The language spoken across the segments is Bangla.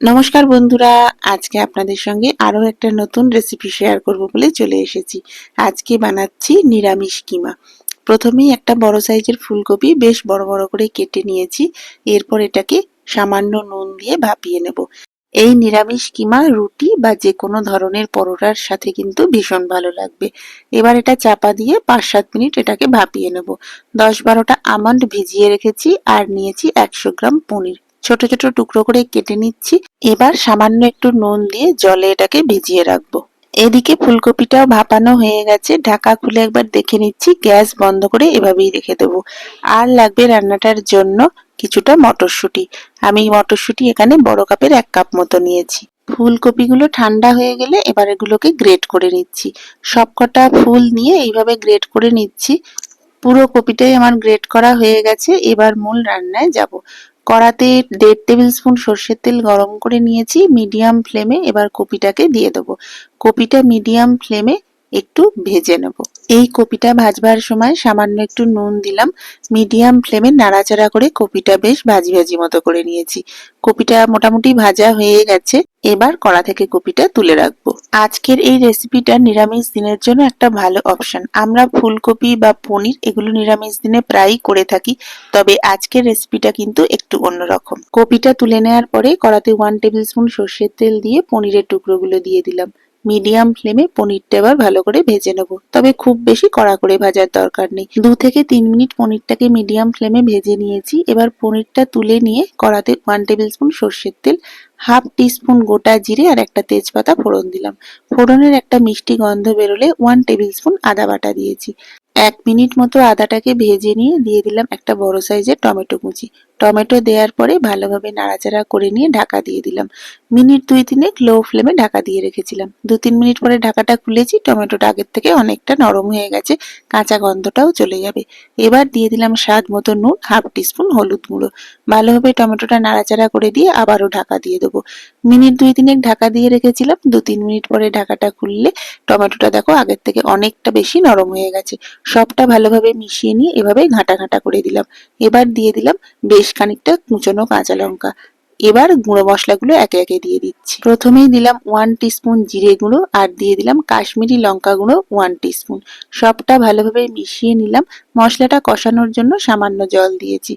নমস্কার বন্ধুরা, আজকে আপনাদের সঙ্গে আরও একটা নতুন রেসিপি শেয়ার করব বলে চলে এসেছি। আজকে বানাচ্ছি নিরামিষ কিমা। প্রথমেই একটা বড় সাইজের ফুলকপি বেশ বড় বড় করে কেটে নিয়েছি। এরপর এটাকে সামান্য নুন দিয়ে ভাপিয়ে নেব। এই নিরামিষ কিমা রুটি বা যে কোনো ধরনের পরোটার সাথে কিন্তু ভীষণ ভালো লাগবে। এবার এটা চাপা দিয়ে পাঁচ সাত মিনিট এটাকে ভাপিয়ে নেব। দশ বারোটা আমন্ড ভিজিয়ে রেখেছি আর নিয়েছি একশো গ্রাম পনির। ছোট ছোট টুকরো করে কেটে নিচ্ছি। এবার সামান্য একটু নুন দিয়ে জলে এটাকে ভিজিয়ে রাখব। এদিকে ফুলকপিটাও ভাপানো হয়ে গেছে। ঢাকা খুলে একবার দেখে নিচ্ছি। গ্যাস বন্ধ করে এভাবেই রেখে দেবো। আর লাগবে রান্নাটার জন্য কিছুটা মটরশুঁটি। আমি মটরশুঁটি এখানে বড় কাপের এক কাপ মতো নিয়েছি। ফুলকপিগুলো ঠান্ডা হয়ে গেলে এবার এগুলোকে গ্রেট করে নিচ্ছি। সবকটা ফুল নিয়ে এইভাবে গ্রেট করে নিচ্ছি। পুরো কপিটাই আমার গ্রেট করা হয়ে গেছে। এবার মূল রান্নায় যাব। কড়াতে দেড় টেবিল স্পুন সর্ষের তেল গরম করে নিয়েছি, মিডিয়াম ফ্লেমে। এবার কপিটাকে দিয়ে দেবো। কপিটা মিডিয়াম ফ্লেমে একটু ভেজে নেব। এই কপিটা ভাজবার সময় সামান্য একটু নুন দিলাম। মিডিয়াম ফ্লেমে নাড়াচাড়া করে কপিটা বেশ ভাজি ভাজি মতো করে নিয়েছি। কপিটা মোটামুটি ভাজা হয়ে গেছে। এবার কড়া থেকে কপিটা তুলে রাখব। আজকের এই রেসিপিটা নিরামিষ দিনের জন্য একটা ভালো অপশন আমরা ফুলকপি বা পনির এগুলো নিরামিষ দিনে প্রায়ই করে থাকি, তবে আজকের রেসিপিটা কিন্তু একটু অন্যরকম। কপিটা তুলে নেওয়ার পরে কড়াতে ওয়ান টেবিল স্পুন সর্ষের তেল দিয়ে পনিরের টুকরোগুলো দিয়ে দিলাম। মিডিয়াম ফ্লেমে পনিরটা এবার ভালো করে ভেজে নেব। তবে খুব বেশি কড়া করে ভাজার দরকার নেই। দু থেকে তিন মিনিট পনিরটাকে মিডিয়াম ফ্লেমে ভেজে নিয়েছি। এবার পনিরটা তুলে নিয়ে কড়াতে ওয়ান টেবিল স্পুন সর্ষের তেল হাফ টিস্পুন গোটা জিরে আর একটা তেজপাতা ফোড়ন দিলাম। ফোড়নের একটা মিষ্টি গন্ধ বেরোলে ওয়ান টেবিল স্পুন আদা বাটা দিয়েছি। এক মিনিট মতো আদাটাকে ভেজে নিয়ে দিয়ে দিলাম একটা বড় সাইজের টমেটো কুচি। টমেটো দেওয়ার পরে ভালোভাবে নাড়াচাড়া করে নিয়ে ঢাকা দিয়ে দিলাম। মিনিট দুই তিনেক লো ফ্লেমে ঢাকা দিয়ে রেখেছিলাম। দু তিন মিনিট পরে ঢাকাটা খুলেছি, টমেটোটা আগের থেকে অনেকটা নরম হয়ে গেছে, কাঁচা গন্ধটাও চলে যাবে। এবার দিয়ে দিলাম স্বাদ মতো নুন, হাফ টিস্পুন হলুদ গুঁড়ো। ভালোভাবে টমেটোটা নাড়াচাড়া করে দিয়ে আবারও ঢাকা দিয়ে দেবো। মিনিট দুই তিনেক ঢাকা দিয়ে রেখেছিলাম, দু তিন মিনিট পরে ঢাকাটা খুললে টমেটোটা দেখো আগের থেকে অনেকটা বেশি নরম হয়ে গেছে। সবটা ভালোভাবে মিশিয়ে নিয়ে এভাবে ঘাঁটা ঘাঁটা করে দিলাম। এবার দিয়ে দিলাম বেশ খানিকটা কুচনো কাঁচা লঙ্কা। এবার গুঁড়ো মশলাগুলো একে একে দিয়ে দিচ্ছি। প্রথমেই দিলাম ওয়ান টিস্পুন জিরে গুঁড়ো আর দিয়ে দিলাম কাশ্মীরি লঙ্কা গুঁড়ো ওয়ান টিস্পুন সবটা ভালোভাবে মিশিয়ে নিলাম। মশলাটা কষানোর জন্য সামান্য জল দিয়েছি।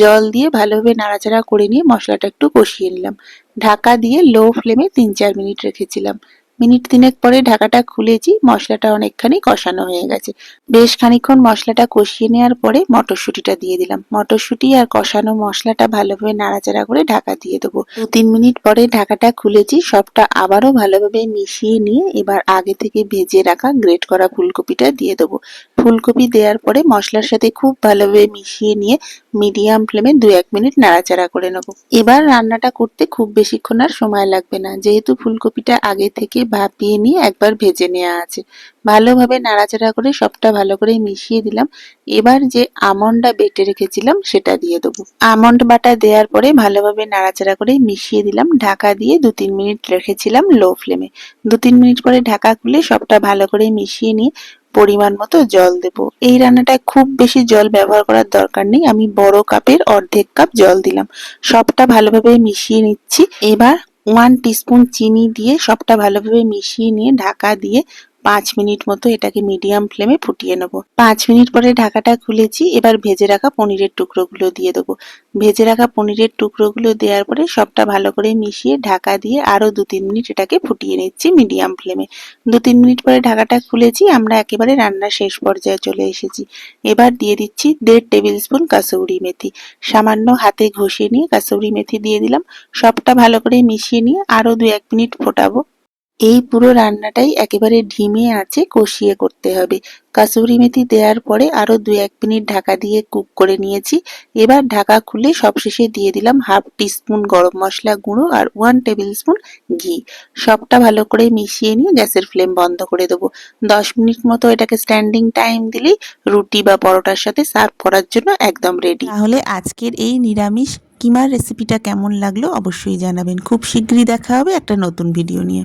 জল দিয়ে ভালোভাবে নাড়াচাড়া করে নিয়ে মশলাটা একটু কষিয়ে নিলাম। ঢাকা দিয়ে লো ফ্লেমে তিন চার মিনিট রেখেছিলাম। মিনিট তিনেক পরে ঢাকাটা খুলেছি, মশলাটা অনেকখানি কষানো হয়ে গেছে। বেশ খানিক্ষণ মশলাটা কষিয়ে নেওয়ার পরে মটরশুঁটিটা দিয়ে দিলাম। মটরশুঁটি আর কষানো মশলাটা ভালোভাবে নাড়াচাড়া করে ঢাকা দিয়ে দেবো। দু তিন মিনিট পরে ঢাকাটা খুলেছি, সবটা আবারও ভালোভাবে মিশিয়ে নিয়ে এবার আগে থেকে ভেজে রাখা গ্রেট করা ফুলকপিটা দিয়ে দেবো। ফুলকপি দেওয়ার পরে মশলার সাথে খুব ভালোভাবে মিশিয়ে নিয়ে মিডিয়াম ফ্লেমে দু এক মিনিট নাড়াচাড়া করে নেব। এবার রান্নাটা করতে খুব বেশিক্ষণ আর সময় লাগবে না। যেহেতু ফুলকপিটা আগে থেকে ভাপিয়ে নিয়ে একবার ভেজে নেওয়া আছে। ভালোভাবে নাড়াচাড়া করে সবটা ভালো করে মিশিয়ে দিলাম। এবার যে আমন্ডটা বেটে রেখেছিলাম সেটা দিয়ে দেবো। আমন্ড বাটা দেওয়ার পরে ভালোভাবে নাড়াচাড়া করে মিশিয়ে দিলাম। ঢাকা দিয়ে দু তিন মিনিট রেখেছিলাম লো ফ্লেমে। দু তিন মিনিট পরে ঢাকা খুলে সবটা ভালো করে মিশিয়ে নিয়ে পরিমাণ মতো জল দেব। এই রান্নাটায় খুব বেশি জল ব্যবহার করার দরকার নেই। আমি বড় কাপের অর্ধেক কাপ জল দিলাম। সবটা ভালোভাবে মিশিয়ে নিচ্ছি। এবার ওয়ান টিস্পুন চিনি দিয়ে সবটা ভালোভাবে মিশিয়ে নিয়ে ঢাকা দিয়ে পাঁচ মিনিট মতো এটাকে মিডিয়াম ফ্লেমে ফুটিয়ে নেব। পাঁচ মিনিট পরে ঢাকাটা খুলেছি, এবার ভেজে রাখা পনিরের টুকরোগুলো দিয়ে দেবো। ভেজে রাখা পনিরের টুকরোগুলো দেওয়ার পরে সবটা ভালো করে মিশিয়ে ঢাকা দিয়ে আরও দু তিন মিনিট এটাকে ফুটিয়ে নিচ্ছি মিডিয়াম ফ্লেমে দু তিন মিনিট পরে ঢাকাটা খুলেছি, আমরা একেবারে রান্নার শেষ পর্যায়ে চলে এসেছি। এবার দিয়ে দিচ্ছি দেড় টেবিল স্পুন কাসৌরি মেথি। সামান্য হাতে ঘষে নিয়ে কাসৌরি মেথি দিয়ে দিলাম। সবটা ভালো করে মিশিয়ে নিয়ে আরও দু এক মিনিট ফোটাবো। এই পুরো রান্নাটাই একেবারে ঢিমে আছে, কষিয়ে করতে হবে। কাসুরি মেথি দেওয়ার পরে আরও দু এক মিনিট ঢাকা দিয়ে কুক করে নিয়েছি। এবার ঢাকা খুলে সবশেষে দিয়ে দিলাম হাফ টিস্পুন গরম মশলা গুঁড়ো আর ওয়ান টেবিল স্পুন ঘি। সবটা ভালো করে মিশিয়ে নিয়ে গ্যাসের ফ্লেম বন্ধ করে দেবো। দশ মিনিট মতো এটাকে স্ট্যান্ডিং টাইম দিলেই রুটি বা পরোটার সাথে সার্ভ করার জন্য একদম রেডি। তাহলে আজকের এই নিরামিষ কিমার রেসিপিটা কেমন লাগল অবশ্যই জানাবেন। খুব শীঘ্রই দেখা হবে একটা নতুন ভিডিও নিয়ে।